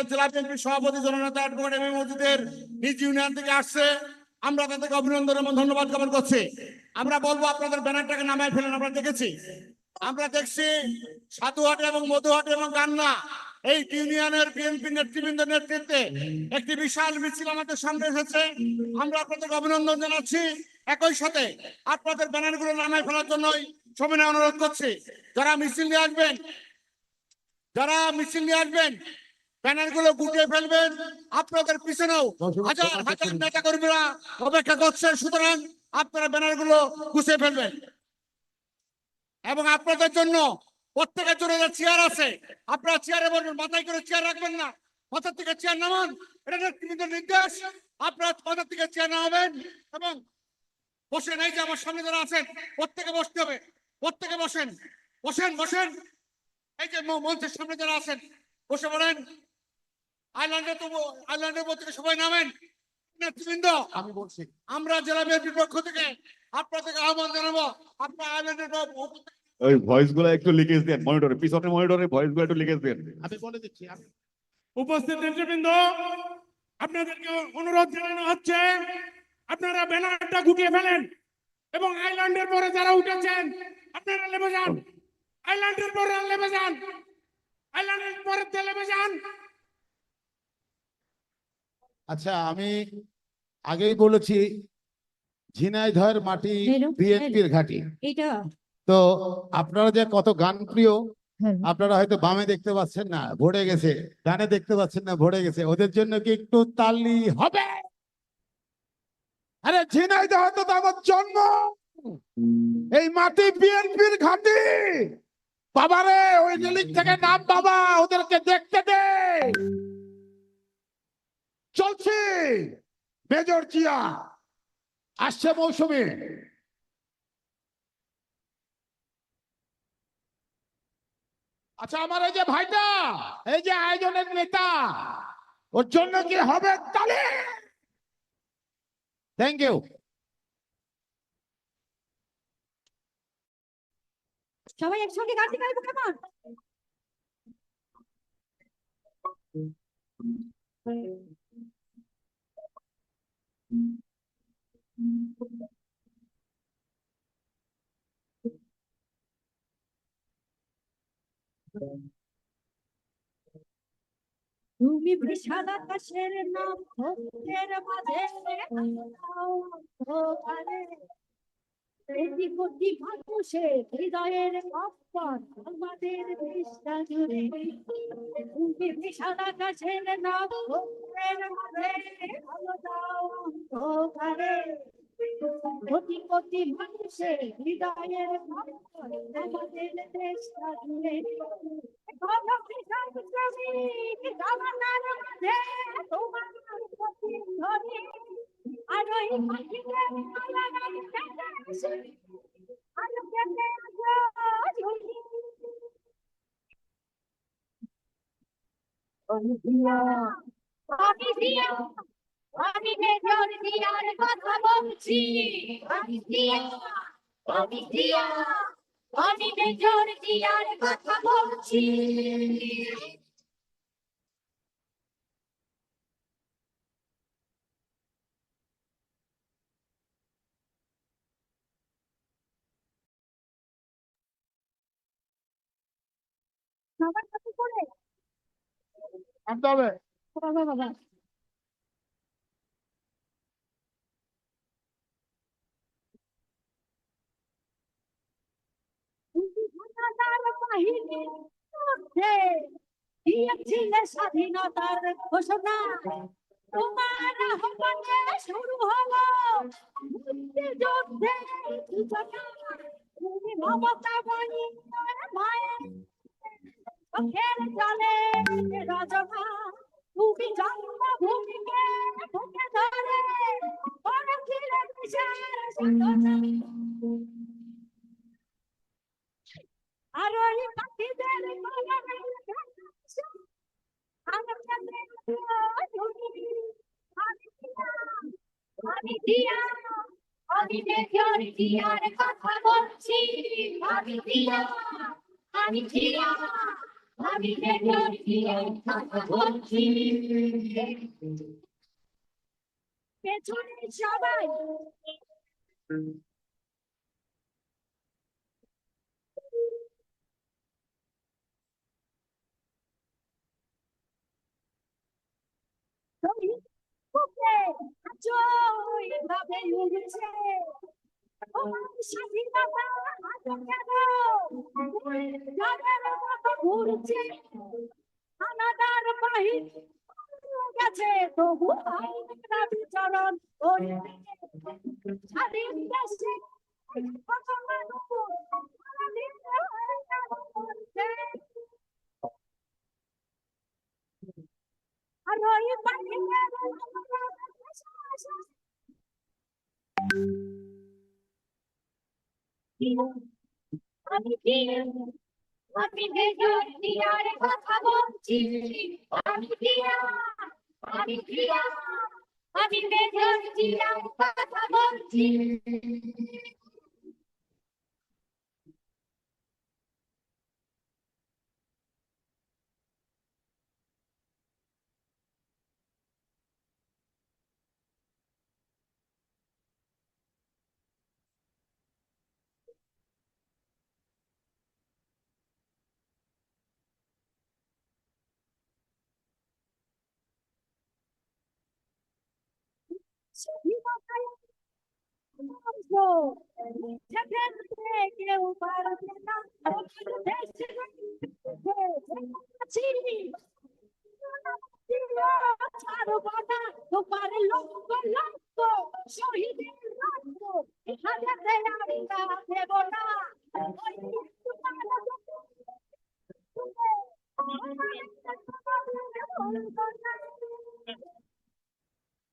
আমাদের জেলা বিএনপির সভাপতি জননেতা অ্যাডভোকেট এম মজুদের নিজ ইউনিয়ন থেকে আসছে। আমরা তাদেরকে অভিনন্দন এবং ধন্যবাদ জ্ঞাপন করছি। আমরা বলব আপনাদের ব্যানারটাকে নামায় ফেলেন আমরা দেখেছি? আমরা দেখছি এবং মধুহাটে এবং গান্না এই ইউনিয়নের বিএনপি নেতৃত্বে একটি বিশাল মিছিল আমাদের সামনে এসেছে। আমরা আপনাদেরকে অভিনন্দন জানাচ্ছি। একই সাথে আপনাদের ব্যানারগুলো নামায় ফেলার জন্যই সবিনয় অনুরোধ করছি। যারা মিছিল নিয়ে আসবেন, যারা মিছিল নিয়ে আসবেন ব্যানারগুলো গুটিয়ে ফেলবেন। আপনাদের পিছনেও হাজার হাজার নেতা কর্মীরা অপেক্ষা করছে সুতরাং আপনারা ব্যানারগুলো গুছিয়ে ফেলবেন। এবং আপনাদের জন্য প্রত্যেকের জন্য যে চেয়ার আছে আপনারা চেয়ারে বলবেন মাথায় করে চেয়ার রাখবেন না। মাথার থেকে চেয়ার নামান এটা নেতৃবৃন্দের নির্দেশ। আপনারা মাথার থেকে চেয়ার নামাবেন এবং বসে নাই যে আমার সামনে যারা আছেন প্রত্যেকে বসতে হবে। প্রত্যেকে বসেন। বসেন বসেন। এই যে মঞ্চের সামনে যারা আছেন বসে বলেন আইল্যান্ডে তো আইল্যান্ডের মধ্যে থেকে সবাই নামেন। নেতৃবৃন্দ আমি বলছি। আমরা জেলা বিএনপির পক্ষ থেকে আপনাদেরকে আহ্বান জানাব আপনার আইল্যান্ডের ওই ভয়েসগুলো একটু লিকেজ দেন মনিটরে পিছনে মনিটরে ভয়েসগুলো একটু লিকেজ দেন। আমি বলে দিচ্ছি উপস্থিত নেতৃবৃন্দ আপনাদেরকে অনুরোধ জানানো হচ্ছে আপনারা ব্যানারটা গুটিয়ে ফেলেন এবং আইল্যান্ডের পরে যারা উঠেছেন আপনারা নেমে যান। আইল্যান্ডের পরে নেমে যান। আইল্যান্ডের পরে নেমে যান। আচ্ছা আমি আগেই বলেছি ঝিনাইদহের মাটি বিএনপির ঘাটি। তো আপনারা যে কত গান প্রিয় হ্যাঁ। আপনারা হয়তো বামে দেখতে পাচ্ছেন না ভরে গেছে ডানে দেখতে পাচ্ছেন না ভরে গেছে। ওদের জন্য কি একটু তালি হবে? আরে ঝিনাইদহ তো তো আমার জন্ম! এই মাটি বিএনপির ঘাটি! বাবারে ওই রেলিং থেকে নাম বাবা ওদেরকে দেখতে দে চলছে মেজর জিয়া আসছে মৌসুমী। আচ্ছা আমার এই যে ভাইটা এই যে আয়োজনের নেতা ওর জন্য কি হবে তাহলে থ্যাংক ইউ সবাই একসঙ্গে গান গাইবো কেমন? তুমি বিশাল আকাশের নাম কোটি কোটি মানুষের হৃদয়ের অপর আমাদের দেশটা জুড়ে তুমি বিশাল আকাশের নাম ভক্তের মাঝে আলো দাও অন্ধকারে। কোটি কোটি মানুষের হৃদয়ের আমাদের দেশটা জুড়ে তোমার কথা বলছি আমি দিয়া আমি দিয়া আমি মেজর দিয়ার কথা বলছি সবার সাথে করে আনতে হবে বাবা বাবা ঘটনার বাহিনীর মধ্যে দিয়েছিলে স্বাধীনতার ঘোষণা। তোমার আহ্বানে শুরু হলো মুক্তিযুদ্ধের সূচনা। তুমি মমতা মায়ের চোখের জলে রজনা তুমি জন্মভূমিকে বুকে ধরে। করেছিলে বিশাল আর ওই পাখিদের আমি দিয়া আমি দিয়া কথা বলছি। আমি দিয়া আমি দিয়া। আমি ভেতর দিয়ে কথা বলছি পেছনে সবাই তুমি বুকে আছো এইভাবে উড়ছে তোমার ঘুরছে আনাদার বাহির গেছে তবু আইনরা বিচরণ স্বাধীন দেশে কত মানুষ আর ওই পাখিদের আমি কি আমি ভেতর দিয়ার কথা বলছি আমি দিয়া আমি দিয়া আমি ভেতর দিয়ার কথা বলছি কেউ পারবে না তোমার লক্ষ লক্ষ শহীদের